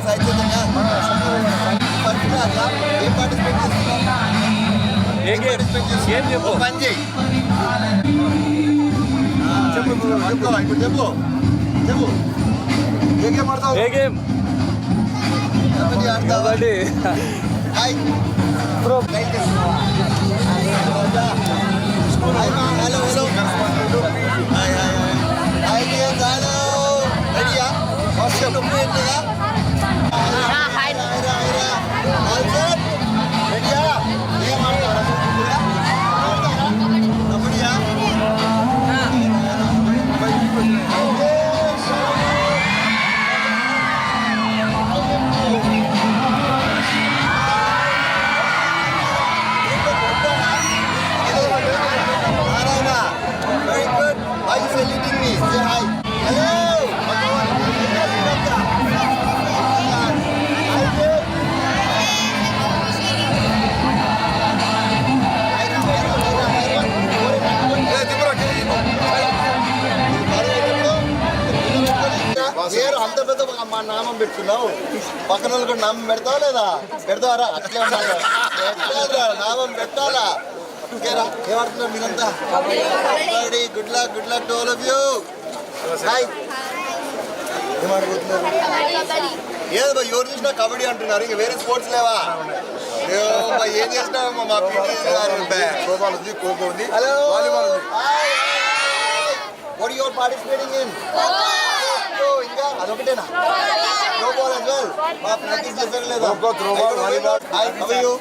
ఇది ఎక్కడ నా సాయి చైతన్య పర్ఫెక్ట్ అట్లా ఏం పార్టిసిపేట్ చెప్పు పని చేయి చెప్పు ఇప్పుడు చెప్పు చెప్పు ఏ గేమ్ ఆడతావు ఏ game kabaddi ఆడతావా kabaddi hi bro hi hello hello hi hi hi hi నువ్వు ఏంటిదా హాయ్ పేరు అంత పెద్ద మా నామం పెట్టుకున్నావు? పక్కన వాళ్ళు కూడా నామం పెడతావా లేదా? పెడతావారా? అట్లే ఉండాలి. పెట్టాలిరా నామం పెట్టాలా? ఓకేరా మీరంతా? Good luck good luck to all of you hi ఏది బా ఎవరు చూసినా కబడ్డీ అంటున్నారు. ఇంకా వేరే స్పోర్ట్స్ లేవా? ఏ చేసినావు మా పీటీ గారు త్రోబాల్ ఉంది హలో వాలీబాల్ ఉంది. వాట్ యువర్ పార్టిసిపేటింగ్ ఇన్ ఇంకా అదొకటేనా? Throw ball as well. బా ప్రాక్టీస్ చేశారు లేదా kho kho, throw ball, volleyball. Hi how are you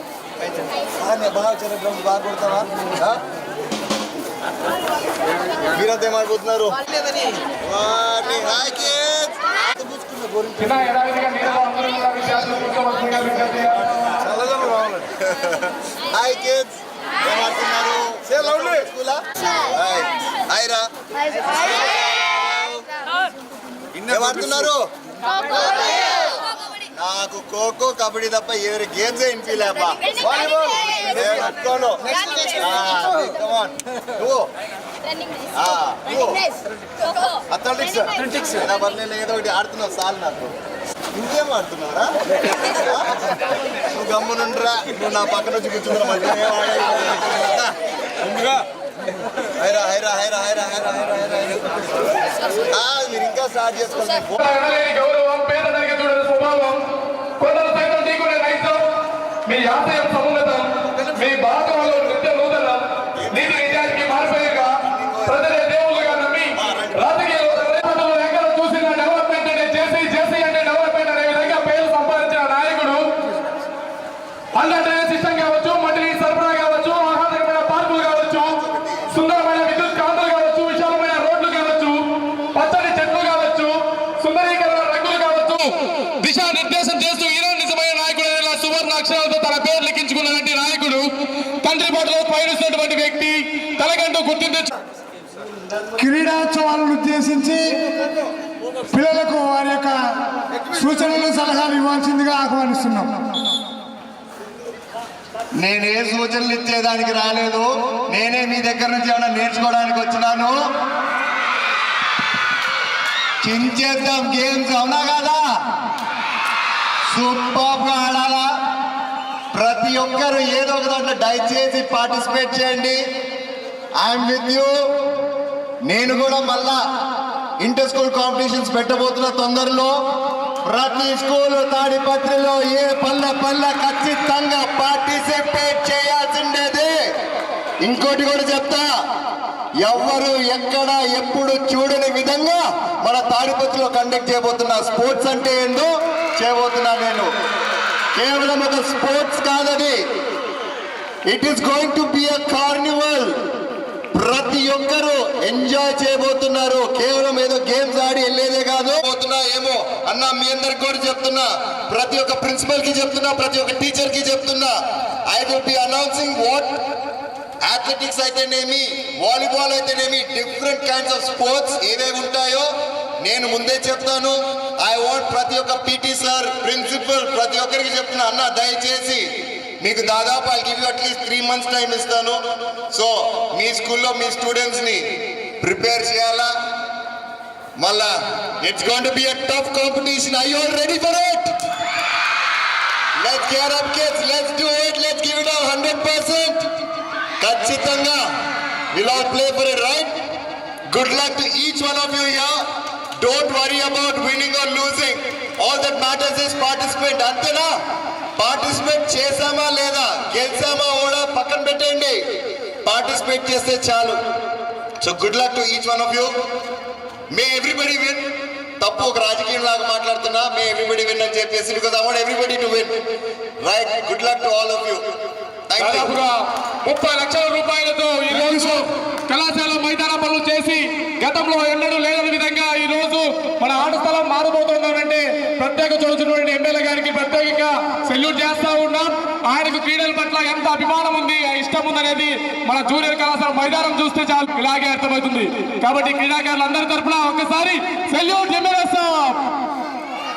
బాగా వచ్చారు బాగా కొడతావా? ఆ? మీరంతా ఏం ఆడిపోతున్నారు వారిని హాయ్ కిడ్స్ పూసుకున్న గోరింట. చిన్న యథావిధిగా నీళ్ళలో అందరూ కూడా విద్యార్థులు కూర్చోవలసిందిగా విజ్ఞప్తి చల్లదనం రావాలి. హాయ్ కిడ్స్ ఏం ఆడుతున్నారు Say loudly. స్కూలా? హాయ్ రా. నాకు ఖోఖో కబడ్డీ తప్ప ఎవరి గేమ్స్ వినిపించలేబ్బా వాలీబాల్. నువ్వు అథ్లెటిక్స్ పర్లేదు ఏదో ఒకటి ఆడుతున్నావు సార్ నాకు ఇంకేం ఆడుతున్నారా నువ్వు గమ్మునుండ్రా నువ్వు నా పక్కన వచ్చి ఆడేది? ముందుగా హైరా హైరా హైరా హైరా హైరా హైరా హైరా ఆ, మీరు ఇంకా స్టార్ట్ చేసుకోండి గౌరవం పేదరిక చూడని స్వభావం కొందరు సైతం ఢీకొనే మీ సమున్నతం మీ బాధలో తండ్రి బాటలో పయనిస్తున్నటువంటి వ్యక్తి తనకంటూ గుర్తింపు క్రీడోత్సవాలను ఉద్దేశించి పిల్లలకు వారి యొక్క సూచనలు సలహాలు ఇవ్వాల్సిందిగా ఆహ్వానిస్తున్నాం. నేనే సూచనలు ఇచ్చేదానికి రాలేదు. నేనే మీ దగ్గర నుంచి ఏమైనా నేర్చుకోవడానికి వచ్చినాను? చించేద్దాం గేమ్స్ అవునా కదా? సూపర్గా ఆడాలా? ప్రతి ఒక్కరు ఏదో ఒక దాంట్లో దయచేసి పార్టిసిపేట్ చేయండి. ఐఎమ్ విత్ యూ నేను కూడా మళ్ళా ఇంటర్ స్కూల్ కాంపిటీషన్స్ పెట్టబోతున్న తొందరలో ప్రతి స్కూల్ తాడిపత్రిలో ఏ పల్లె పల్లె ఖచ్చితంగా పార్టిసిపేట్ చేయాల్సిండేది ఇంకోటి కూడా చెప్తా ఎవ్వరు ఎక్కడ ఎప్పుడు చూడని విధంగా మన తాడిపత్రిలో కండక్ట్ చేయబోతున్నా స్పోర్ట్స్ అంటే ఏందో చేయబోతున్నా నేను. కేవలం ఒక స్పోర్ట్స్ కాదది. It is going to be a carnival ప్రతి ఒక్కరు ఎంజాయ్ చేయబోతున్నారు. కేవలం ఏదో గేమ్స్ ఆడి వెళ్ళేదే కాదు. పోతున్నా ఏమో అన్న మీ అందరికి కూడా చెప్తున్నా. ప్రతి ఒక్క ప్రిన్సిపల్కి చెప్తున్నా ప్రతి ఒక్క టీచర్కి చెప్తున్నా. I will be announcing what athletics అయితేనేమి వాలీబాల్ అయితేనేమి డిఫరెంట్ కైండ్స్ ఆఫ్ స్పోర్ట్స్ ఏవేవి ఉంటాయో నేను ముందే చెప్తాను. ఐ వాంట్ ప్రతి ఒక్క పీటీ సార్ ప్రిన్సిపల్ ప్రతి ఒక్కరికి చెప్తున్నా అన్న దయచేసి మీకు దాదాపు I give you at least three months time ఇస్తాను. సో మీ స్కూల్లో మీ స్టూడెంట్స్ని ప్రిపేర్ చేయాలా? మళ్ళా it's going to be a tough competition I are ready for it let's care up kids let's do it let's give it 100% ఖచ్చితంగా. Will all play for it right good luck to each one of you here don't worry about winning or losing all that matters is participate అంతేనా? Participate చేశామా లేదా? గెలిచామా కూడా పక్కన పెట్టండి. Participate చేస్తే చాలు. So good luck to each one of you may everybody win తప్పు ఒక రాజకీయం లాగా మాట్లాడుతున్నా. మే ఎవ్రీబడి విన్ అని చెప్పేసి because I want everybody to win right good luck to all of you thank you ముప్పై లక్షల రూపాయలతో ఈ రోజు కళాశాల మైదాన పనులు చేసి గతంలో ఎన్నడూ లేని విధంగా ఈ రోజు మన ఆట స్థలం మారబోతోందంటే ప్రత్యేక చూసినటువంటి ఎమ్మెల్యే గారికి ప్రత్యేకంగా సెల్యూట్ చేస్తా ఉన్నాం. ఆయనకు క్రీడల పట్ల ఎంత అభిమానం ఉంది ఇష్టం ఉందనేది మన జూనియర్ కళాశాల మైదానం చూస్తే చాలు. ఇలాగే అర్థమవుతుంది. కాబట్టి క్రీడాకారులు అందరి తరపున ఒక్కసారి సెల్యూట్ ఎమ్మెల్యే సాబ్.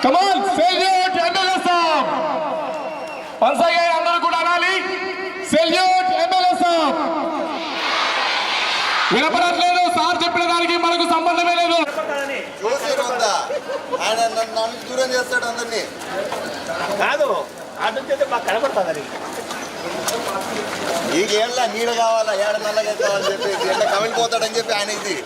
కమాల్ సెల్యూట్ ఎమ్మెల్యే సాబ్. అందరూ కూడా అనాలి. సెల్యూట్ ఎమ్మెల్యే సాబ్ వినపడట్లేదు సార్ చెప్పిన దానికి మనకు సంబంధమే లేదు చూసారు ఉందా ఆయన నన్ను నన్ను దూరం చేస్తాడు అందరినీ. కాదు అటు నుంచి మాకు కనబడుతుంది అది. నీకేళ్ళ నీడ కావాలా? ఏడ నల్లగా కావాలని చెప్పి ఎండ కమిలి పోతాడని చెప్పి ఆయన ఇది.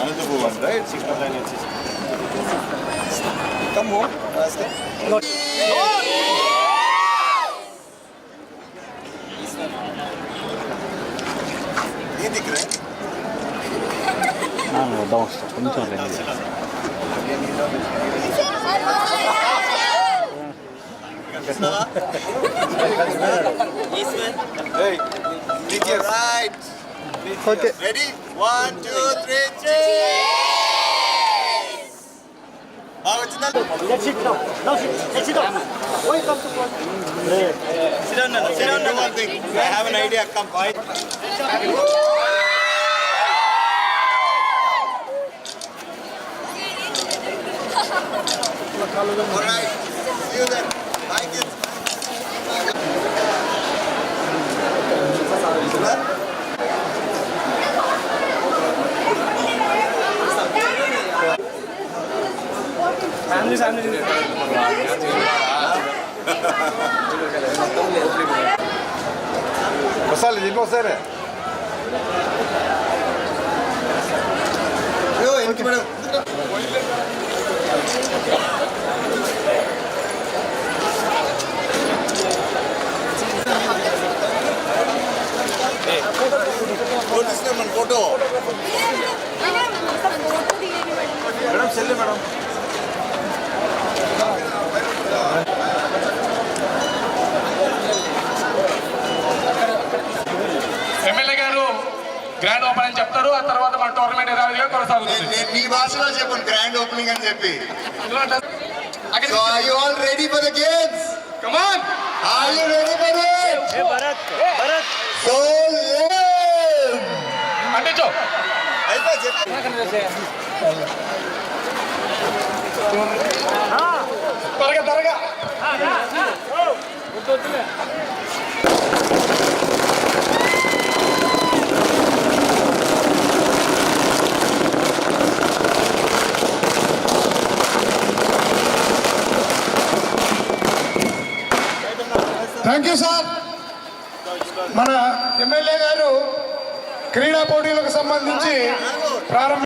А на добу вам нравится их продание здесь? Кому? А, Но... Не играй. А, ну, да, он что, не тоже не Right. 小池 Ready? One, two, three, cheers! Original. Let's sit down. Now sit. Let's sit down. Why come to one? Great. Sit down, Nana. Sit down, Nana. I have an idea. Come, why? All right. See you then. सामने सामने मसाले जी बहुत सारे यो इनकी madam photo photo madam चलिए madam చెప్తారు ఆ తర్వాత మన టోర్నమెంట్ యథావిధిగా కొనసాగుతుంది. మీ భాషలో చెప్పాను గ్రాండ్ ఓపెనింగ్ అని చెప్పి. So are you all ready for the games come on are you ready for it Bharat Bharat so అంటించు అయితే చెప్పు. త్వరగా త్వరగా. Thank you sir. మన ఎమ్మెల్యే గారు క్రీడా పోటీలకు సంబంధించి ప్రారంభ